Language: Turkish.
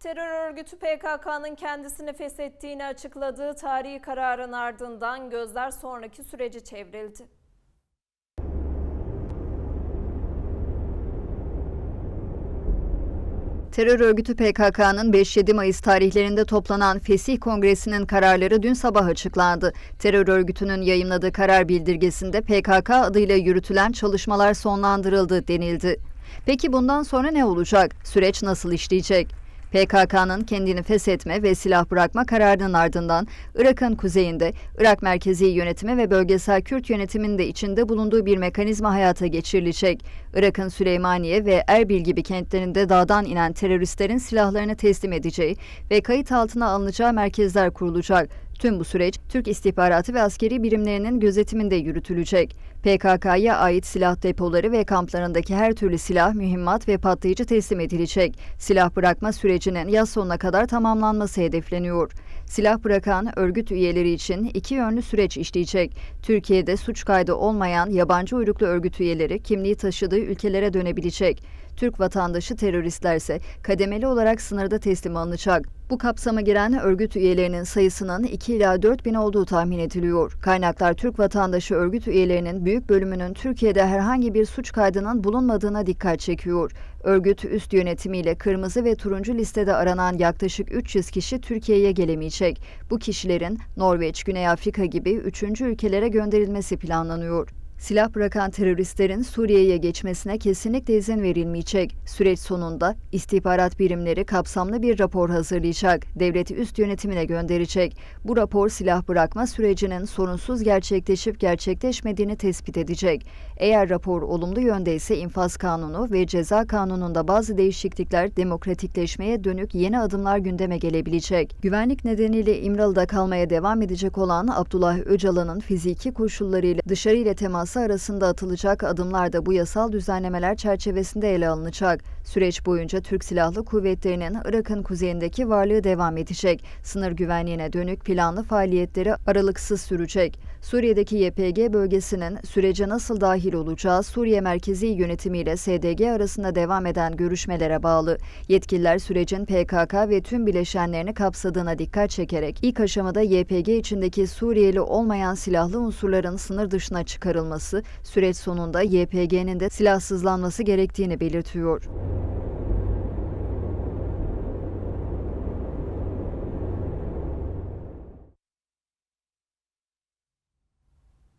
Terör örgütü PKK'nın kendisini feshettiğini açıkladığı tarihi kararın ardından gözler sonraki süreci çevrildi. Terör örgütü PKK'nın 5-7 Mayıs tarihlerinde toplanan Fesih Kongresi'nin kararları dün sabah açıklandı. Terör örgütünün yayımladığı karar bildirgesinde PKK adıyla yürütülen çalışmalar sonlandırıldı denildi. Peki bundan sonra ne olacak? Süreç nasıl işleyecek? PKK'nın kendini feshetme ve silah bırakma kararının ardından Irak'ın kuzeyinde Irak Merkezi Yönetimi ve Bölgesel Kürt Yönetimi'nin de içinde bulunduğu bir mekanizma hayata geçirilecek. Irak'ın Süleymaniye ve Erbil gibi kentlerinde dağdan inen teröristlerin silahlarını teslim edeceği ve kayıt altına alınacağı merkezler kurulacak. Tüm bu süreç Türk istihbaratı ve askeri birimlerinin gözetiminde yürütülecek. PKK'ya ait silah depoları ve kamplarındaki her türlü silah, mühimmat ve patlayıcı teslim edilecek. Silah bırakma sürecinin yaz sonuna kadar tamamlanması hedefleniyor. Silah bırakan örgüt üyeleri için iki yönlü süreç işleyecek. Türkiye'de suç kaydı olmayan yabancı uyruklu örgüt üyeleri kimliği taşıdığı ülkelere dönebilecek. Türk vatandaşı teröristlerse kademeli olarak sınırda teslim alınacak. Bu kapsama giren örgüt üyelerinin sayısının 2 ila 4 bin olduğu tahmin ediliyor. Kaynaklar Türk vatandaşı örgüt üyelerinin büyük bölümünün Türkiye'de herhangi bir suç kaydının bulunmadığına dikkat çekiyor. Örgüt üst yönetimiyle kırmızı ve turuncu listede aranan yaklaşık 300 kişi Türkiye'ye gelemeyecek. Bu kişilerin Norveç, Güney Afrika gibi üçüncü ülkelere gönderilmesi planlanıyor. Silah bırakan teröristlerin Suriye'ye geçmesine kesinlikle izin verilmeyecek. Süreç sonunda istihbarat birimleri kapsamlı bir rapor hazırlayacak. Devleti üst yönetimine gönderecek. Bu rapor silah bırakma sürecinin sorunsuz gerçekleşip gerçekleşmediğini tespit edecek. Eğer rapor olumlu yönde ise infaz kanunu ve ceza kanununda bazı değişiklikler demokratikleşmeye dönük yeni adımlar gündeme gelebilecek. Güvenlik nedeniyle İmralı'da kalmaya devam edecek olan Abdullah Öcalan'ın fiziki koşullarıyla dışarı ile teması arasında atılacak adımlar da bu yasal düzenlemeler çerçevesinde ele alınacak. Süreç boyunca Türk Silahlı Kuvvetleri'nin Irak'ın kuzeyindeki varlığı devam edecek. Sınır güvenliğine dönük planlı faaliyetleri aralıksız sürecek. Suriye'deki YPG bölgesinin sürece nasıl dahil olacağı Suriye Merkezi Yönetimi ile SDG arasında devam eden görüşmelere bağlı. Yetkililer sürecin PKK ve tüm bileşenlerini kapsadığına dikkat çekerek ilk aşamada YPG içindeki Suriyeli olmayan silahlı unsurların sınır dışına çıkarılması, süreç sonunda YPG'nin de silahsızlanması gerektiğini belirtiyor.